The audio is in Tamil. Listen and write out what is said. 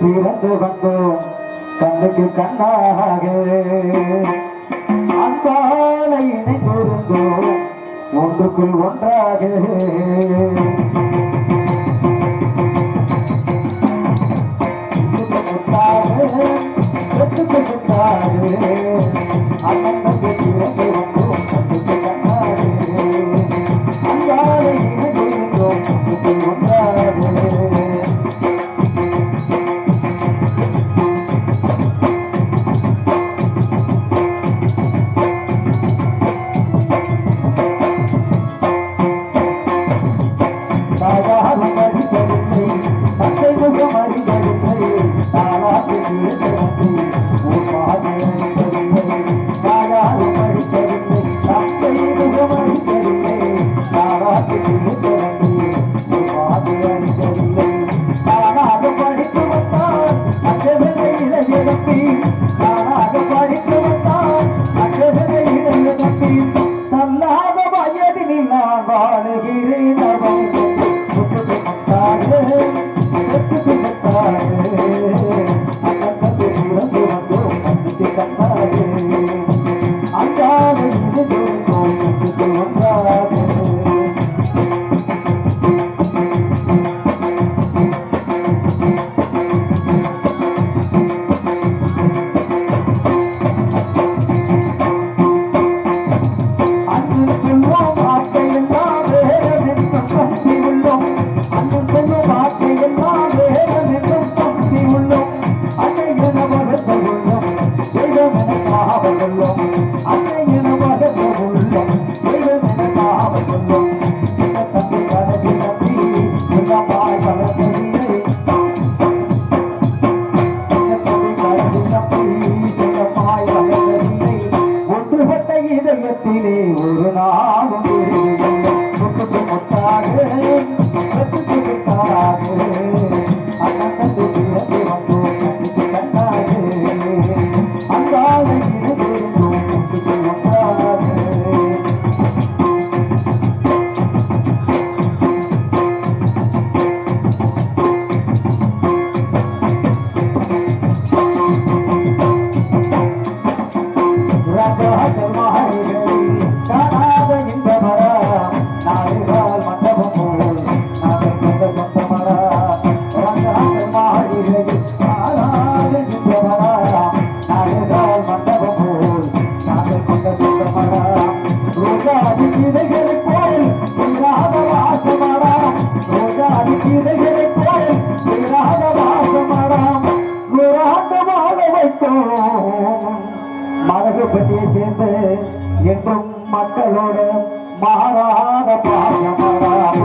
பிறந்து வந்தோம் கண்ணுக்கு கண்ணாக அன்பாலை பொருந்தோம் ஒன்றுக்குள் ஒன்றாக அண்ணன் பிறந்து படித்து வந்தார் அச்சவெல்லையில எழுப்பி தானாக படித்து வந்தார் இதயத்திலே ஒரு நாளும் முத்தாறு மலகுபட்டியை சேர்ந்து என்றும் மக்களோடு மாறாத பாரமரா